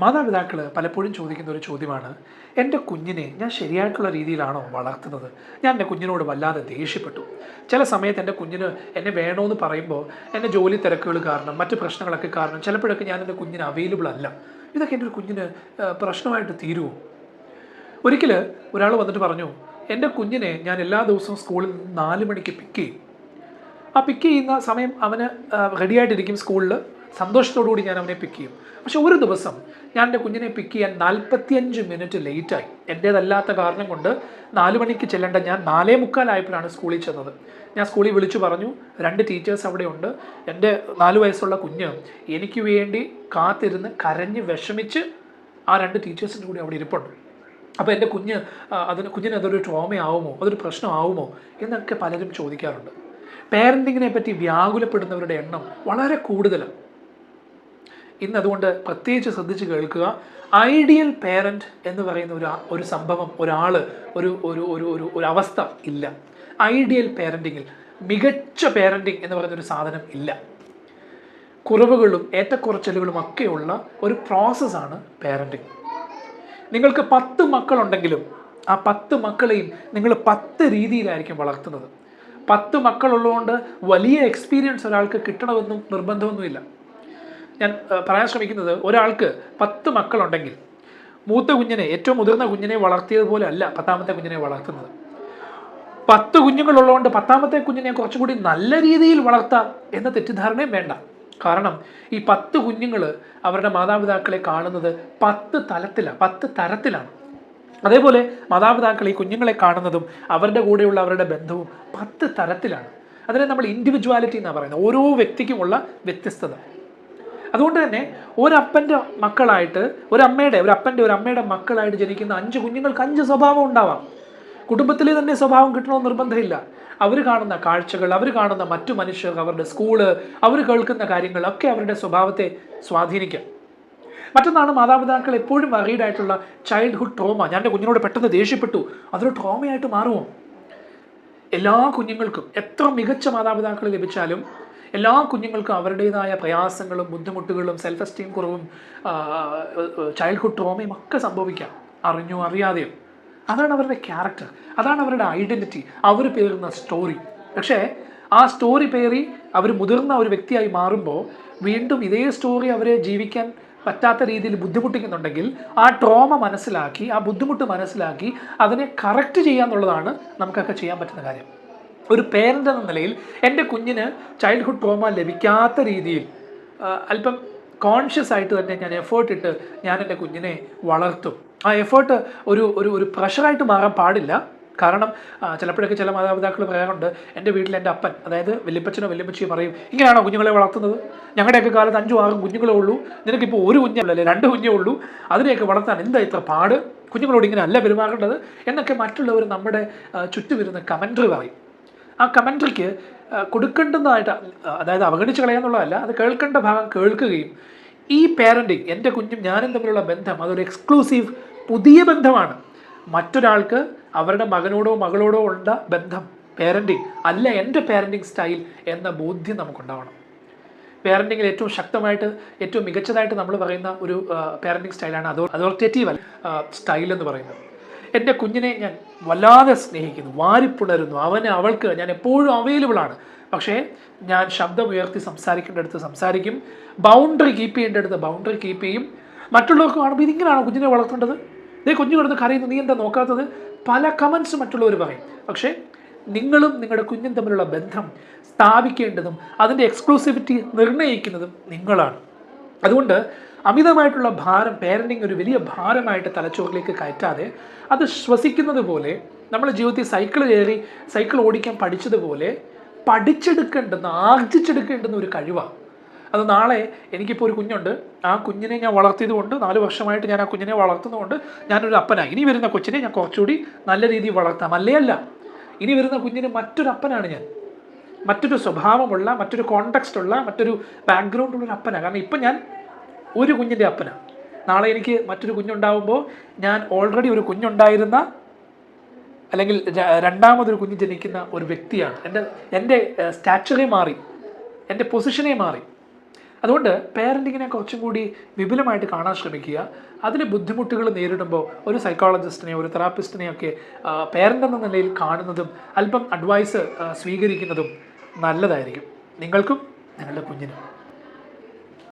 മാതാപിതാക്കൾ പലപ്പോഴും ചോദിക്കുന്ന ഒരു ചോദ്യമാണ് എന്റെ കുഞ്ഞിനെ ഞാൻ ശരിയായിട്ടുള്ള രീതിയിലാണോ വളർത്തുന്നത്? ഞാൻ എന്റെ കുഞ്ഞിനോട് വല്ലാതെ ദേഷ്യപ്പെട്ടു. ചില സമയത്ത് എന്റെ കുഞ്ഞിന് എന്നെ വേണമെന്ന് പറയുമ്പോൾ എന്റെ ജോലി തിരക്കുകൾ കാരണം മറ്റ് പ്രശ്നങ്ങളൊക്കെ കാരണം ചിലപ്പോഴൊക്കെ ഞാൻ എന്റെ കുഞ്ഞിന് അവൈലബിൾ അല്ല. ഇതൊക്കെ എന്റെ ഒരു കുഞ്ഞിന് പ്രശ്നമായിട്ട് തീരുമോ ഒരിക്കൽ ഒരാൾ വന്നിട്ട് പറഞ്ഞു എന്റെ കുഞ്ഞിനെ ഞാൻ എല്ലാ ദിവസവും സ്കൂളിൽ നാല് മണിക്ക് പിക്ക് ചെയ്യും. ആ പിക്ക് ചെയ്യുന്ന സമയം അവന് റെഡിയായിട്ടിരിക്കും സ്കൂളിൽ സന്തോഷത്തോടുകൂടി ഞാൻ അവനെ പിക്ക് ചെയ്യും. പക്ഷെ ഒരു ദിവസം ഞാൻ എന്റെ കുഞ്ഞിനെ പിക്ക് ചെയ്യാൻ നാൽപ്പത്തിയഞ്ച് മിനിറ്റ് ലേറ്റായി എന്റേതല്ലാത്ത കാരണം കൊണ്ട് നാല് മണിക്ക് ചെല്ലേണ്ട ഞാൻ നാലേ മുക്കാലായപ്പോഴാണ് സ്കൂളിൽ ചെന്നത്. ഞാൻ സ്കൂളിൽ വിളിച്ചു പറഞ്ഞു രണ്ട് ടീച്ചേഴ്സ് അവിടെ ഉണ്ട്. എന്റെ നാല് വയസ്സുള്ള കുഞ്ഞ് എനിക്ക് വേണ്ടി കാത്തിരുന്ന് കരഞ്ഞ് വിഷമിച്ച് ആ രണ്ട് ടീച്ചേഴ്സിന്റെ കൂടി അവിടെ ഇരിപ്പുണ്ട്. അപ്പോൾ എന്റെ കുഞ്ഞ് അതിന് കുഞ്ഞിന് അതൊരു ട്രോമയാവുമോ അതൊരു പ്രശ്നമാവുമോ? എന്നൊക്കെ പലരും ചോദിക്കാറുണ്ട്. പേരന്റിങ്ങിനെ പറ്റി വ്യാകുലപ്പെടുന്നവരുടെ എണ്ണം വളരെ കൂടുതലാണ്. ഇന്ന് അതുകൊണ്ട് പ്രത്യേകിച്ച് ശ്രദ്ധിച്ച് കേൾക്കുക. ഐഡിയൽ പേരന്റ് എന്ന് പറയുന്ന ഒരു ഒരു സംഭവം ഒരാൾ ഒരു ഒരു ഒരു ഒരു ഒരു അവസ്ഥ ഇല്ല. ഐഡിയൽ പേരന്റിങ്ങിൽ മികച്ച പേരന്റിങ് എന്ന് പറയുന്ന ഒരു സാധനം ഇല്ല. കുറവുകളും ഏറ്റക്കുറച്ചിലുകളും ഒക്കെയുള്ള ഒരു പ്രോസസ്സാണ് പേരന്റിങ് നിങ്ങൾക്ക് പത്ത് മക്കളുണ്ടെങ്കിലും ആ പത്ത് മക്കളെയും നിങ്ങൾ പത്ത് രീതിയിലായിരിക്കും വളർത്തുന്നത്. പത്ത് മക്കളുള്ളതുകൊണ്ട് വലിയ എക്സ്പീരിയൻസ് ഒരാൾക്ക് കിട്ടണമെന്നും നിർബന്ധമൊന്നുമില്ല. ഞാൻ പറയാൻ ശ്രമിക്കുന്നത് ഒരാൾക്ക് പത്ത് മക്കളുണ്ടെങ്കിൽ മൂത്ത കുഞ്ഞിനെ ഏറ്റവും മുതിർന്ന കുഞ്ഞിനെ വളർത്തിയതുപോലെ അല്ല പത്താമത്തെ കുഞ്ഞിനെ വളർത്തുന്നത്. പത്ത് കുഞ്ഞുങ്ങളുള്ളതുകൊണ്ട് പത്താമത്തെ കുഞ്ഞിനെ കുറച്ചുകൂടി നല്ല രീതിയിൽ വളർത്താം എന്ന തെറ്റിദ്ധാരണയും വേണ്ട. കാരണം ഈ പത്ത് കുഞ്ഞുങ്ങൾ അവരുടെ മാതാപിതാക്കളെ കാണുന്നത് പത്ത് തലത്തിലാണ് പത്ത് തരത്തിലാണ്. അതേപോലെ മാതാപിതാക്കൾ ഈ കുഞ്ഞുങ്ങളെ കാണുന്നതും അവരുടെ കൂടെയുള്ള അവരുടെ ബന്ധവും പത്ത് തരത്തിലാണ്. അതിനെ നമ്മൾ ഇൻഡിവിജ്വാലിറ്റി എന്നാണ് പറയുന്നത്. ഓരോ വ്യക്തിക്കുമുള്ള വ്യത്യസ്തത. അതുകൊണ്ട് തന്നെ ഒരപ്പന്റെ മക്കളായിട്ട് ഒരമ്മയുടെ ഒരു അപ്പന്റെ ഒരു അമ്മയുടെ മക്കളായിട്ട് ജനിക്കുന്ന അഞ്ച് കുഞ്ഞുങ്ങൾക്ക് അഞ്ച് സ്വഭാവം ഉണ്ടാവാം. കുടുംബത്തിൽ തന്നെ സ്വഭാവം കിട്ടണമെന്ന് നിർബന്ധമില്ല. അവർ കാണുന്ന കാഴ്ചകൾ അവർ കാണുന്ന മറ്റു മനുഷ്യർ അവരുടെ സ്കൂൾ അവർ കേൾക്കുന്ന കാര്യങ്ങൾ ഒക്കെ അവരുടെ സ്വഭാവത്തെ സ്വാധീനിക്കാം. മറ്റൊന്നാണ് മാതാപിതാക്കൾ എപ്പോഴും അറിയിഡായിട്ടുള്ള ആയിട്ടുള്ള ചൈൽഡ്ഹുഡ് ട്രോമ ഞാൻ എന്റെ കുഞ്ഞിനോട് പെട്ടെന്ന് ദേഷ്യപ്പെട്ടു. അതൊരു ട്രോമയായിട്ട് മാറുമോ? എല്ലാ കുഞ്ഞുങ്ങൾക്കും എത്ര മികച്ച മാതാപിതാക്കൾ ലഭിച്ചാലും എല്ലാ കുഞ്ഞുങ്ങൾക്കും അവരുടേതായ പ്രയാസങ്ങളും ബുദ്ധിമുട്ടുകളും സെൽഫ് എസ്റ്റീം കുറവും ചൈൽഡ്ഹുഡ് ട്രോമയും ഒക്കെ സംഭവിക്കാം. അറിഞ്ഞോ അറിയാതെയോ. അതാണ് അവരുടെ ക്യാരക്ടർ അതാണ് അവരുടെ ഐഡന്റിറ്റി അവർ പേരുന്ന സ്റ്റോറി പക്ഷേ ആ സ്റ്റോറി പേറി അവർ മുതിർന്ന ഒരു വ്യക്തിയായി മാറുമ്പോൾ വീണ്ടും ഇതേ സ്റ്റോറി അവരെ ജീവിക്കാൻ പറ്റാത്ത രീതിയിൽ ബുദ്ധിമുട്ടിക്കുന്നുണ്ടെങ്കിൽ ആ ട്രോമ മനസ്സിലാക്കി ആ ബുദ്ധിമുട്ട് മനസ്സിലാക്കി അതിനെ കറക്റ്റ് ചെയ്യാന്നുള്ളതാണ് നമുക്കൊക്കെ ചെയ്യാൻ പറ്റുന്ന കാര്യം. ഒരു പേരന്റ് എന്ന നിലയിൽ എന്റെ കുഞ്ഞിന് ചൈൽഡ്ഹുഡ് ട്രോമ ലഭിക്കാത്ത രീതിയിൽ അല്പം കോൺഷ്യസ് ആയിട്ട് തന്നെ ഞാൻ എഫേർട്ട് ഇട്ട് ഞാൻ എന്റെ കുഞ്ഞിനെ വളർത്തും. ആ എഫേർട്ട് ഒരു ഒരു ഒരു പ്രഷറായിട്ട് മാറാൻ പാടില്ല. കാരണം ചിലപ്പോഴൊക്കെ ചില മാതാപിതാക്കൾ പറയാറുണ്ട് എന്റെ വീട്ടിൽ എന്റെ അപ്പൻ അതായത് വലിയപ്പച്ചനോ വലിയപ്പച്ചിയോ പറയും ഇങ്ങനെയാണോ കുഞ്ഞുങ്ങളെ വളർത്തുന്നത്? ഞങ്ങളുടെയൊക്കെ കാലത്ത് അഞ്ചും ആറും കുഞ്ഞുങ്ങളേ ഉള്ളൂ. നിനക്കിപ്പോൾ ഒരു കുഞ്ഞേ അല്ലെ? രണ്ട് കുഞ്ഞേ ഉള്ളൂ. അതിനെയൊക്കെ വളർത്താൻ എന്താ ഇത്ര പാട്? കുഞ്ഞുങ്ങളോട് ഇങ്ങനെ അല്ല പെരുമാറേണ്ടത്? എന്നൊക്കെ മറ്റുള്ളവർ നമ്മുടെ ചുറ്റുവരുന്ന കമന്ററി പറയും. ആ കമൻട്രിക്ക് കൊടുക്കേണ്ടതായിട്ട് അതായത് അവഗണിച്ച് കളയാന്നുള്ളതല്ല അത് കേൾക്കേണ്ട ഭാഗം കേൾക്കുകയും ഈ പാരന്റിങ് എന്റെ കുഞ്ഞും ഞാനും തമ്മിലുള്ള ബന്ധം അതൊരു എക്സ്ക്ലൂസീവ് പുതിയ ബന്ധമാണ്. മറ്റൊരാൾക്ക് അവരുടെ മകനോടോ മകളോടോ ഉള്ള ബന്ധം പാരന്റിങ് അല്ല എന്റെ പാരന്റിങ് സ്റ്റൈൽ എന്ന ബോധ്യം നമുക്കുണ്ടാവണം. പാരന്റിങ്ങിൽ ഏറ്റവും ശക്തമായിട്ട് ഏറ്റവും മികച്ചതായിട്ട് നമ്മൾ പറയുന്ന ഒരു പാരന്റിങ് സ്റ്റൈലാണ് അതോ അതോറിറ്റേറ്റീവ് സ്റ്റൈൽ എന്ന് പറയുന്നത്. എന്റെ കുഞ്ഞിനെ ഞാൻ വല്ലാതെ സ്നേഹിക്കുന്നു വാരിപ്പുണരുന്നു അവന് അവൾക്ക് ഞാൻ എപ്പോഴും അവൈലബിൾ ആണ്. പക്ഷേ ഞാൻ ശബ്ദം ഉയർത്തി സംസാരിക്കേണ്ടടുത്ത് സംസാരിക്കും. ബൗണ്ടറി കീപ്പ് ചെയ്യേണ്ടടുത്ത് ബൗണ്ടറി കീപ്പ് ചെയ്യും. മറ്റുള്ളവർക്ക് കാണുമ്പോൾ ഇതിങ്ങനെയാണോ കുഞ്ഞിനെ വളർത്തേണ്ടത്? ഇതേ കുഞ്ഞു കിടന്ന് കരയുന്നു നീ എന്താ നോക്കാത്തത്? പല കമൻസ് മറ്റുള്ളവർ പറയും. പക്ഷേ നിങ്ങളും നിങ്ങളുടെ കുഞ്ഞും തമ്മിലുള്ള ബന്ധം സ്ഥാപിക്കേണ്ടതും അതിന്റെ എക്സ്ക്ലൂസിവിറ്റി നിർണയിക്കുന്നതും നിങ്ങളാണ്. അതുകൊണ്ട് അമിതമായിട്ടുള്ള ഭാരം പേരന്റിങ് ഒരു വലിയ ഭാരമായിട്ട് തലച്ചോറിലേക്ക് കയറ്റാതെ അത് ശ്വസിക്കുന്നത് പോലെ നമ്മുടെ ജീവിതത്തിൽ സൈക്കിൾ കയറി സൈക്കിൾ ഓടിക്കാൻ പഠിച്ചതുപോലെ പഠിച്ചെടുക്കേണ്ടുന്ന ആർജിച്ചെടുക്കേണ്ടുന്ന ഒരു കഴിവാണ് അത് നാളെ എനിക്കിപ്പോൾ ഒരു കുഞ്ഞുണ്ട്. ആ കുഞ്ഞിനെ ഞാൻ വളർത്തിയതുകൊണ്ട് നാല് വർഷമായിട്ട് ഞാൻ ആ കുഞ്ഞിനെ വളർത്തുന്നതുകൊണ്ട് ഞാനൊരു അപ്പനായി. ഇനി വരുന്ന കൊച്ചിനെ ഞാൻ കുറച്ചുകൂടി നല്ല രീതിയിൽ വളർത്താം. അല്ലേ അല്ല? ഇനി വരുന്ന കുഞ്ഞിന് മറ്റൊരു അപ്പനാണ് ഞാൻ. മറ്റൊരു സ്വഭാവമുള്ള മറ്റൊരു കോണ്ടക്സ്റ്റ് ഉള്ള മറ്റൊരു ബാക്ക്ഗ്രൗണ്ട് ഉള്ള ഒരു അപ്പനാണ് കാരണം ഇപ്പം ഞാൻ ഒരു കുഞ്ഞിന്റെ അപ്പനാണ് നാളെ എനിക്ക് മറ്റൊരു കുഞ്ഞുണ്ടാവുമ്പോൾ ഞാൻ ഓൾറെഡി ഒരു കുഞ്ഞുണ്ടായിരുന്ന അല്ലെങ്കിൽ രണ്ടാമതൊരു കുഞ്ഞ് ജനിക്കുന്ന ഒരു വ്യക്തിയാണ്. എന്റെ എന്റെ സ്റ്റാച്ചറേ മാറി. എന്റെ പൊസിഷനെ മാറി. അതുകൊണ്ട് പേരന്റിങ്ങിനെ കുറച്ചും കൂടി വിപുലമായിട്ട് കാണാൻ ശ്രമിക്കുക. അതിന് ബുദ്ധിമുട്ടുകൾ നേരിടുമ്പോൾ ഒരു സൈക്കോളജിസ്റ്റിനെ ഒരു തെറാപ്പിസ്റ്റിനെയൊക്കെ പേരന്റ് എന്ന നിലയിൽ കാണുന്നതും അല്പം അഡ്വൈസ് സ്വീകരിക്കുന്നതും നല്ലതായിരിക്കും. നിങ്ങൾക്കും നിങ്ങളുടെ കുഞ്ഞിനും.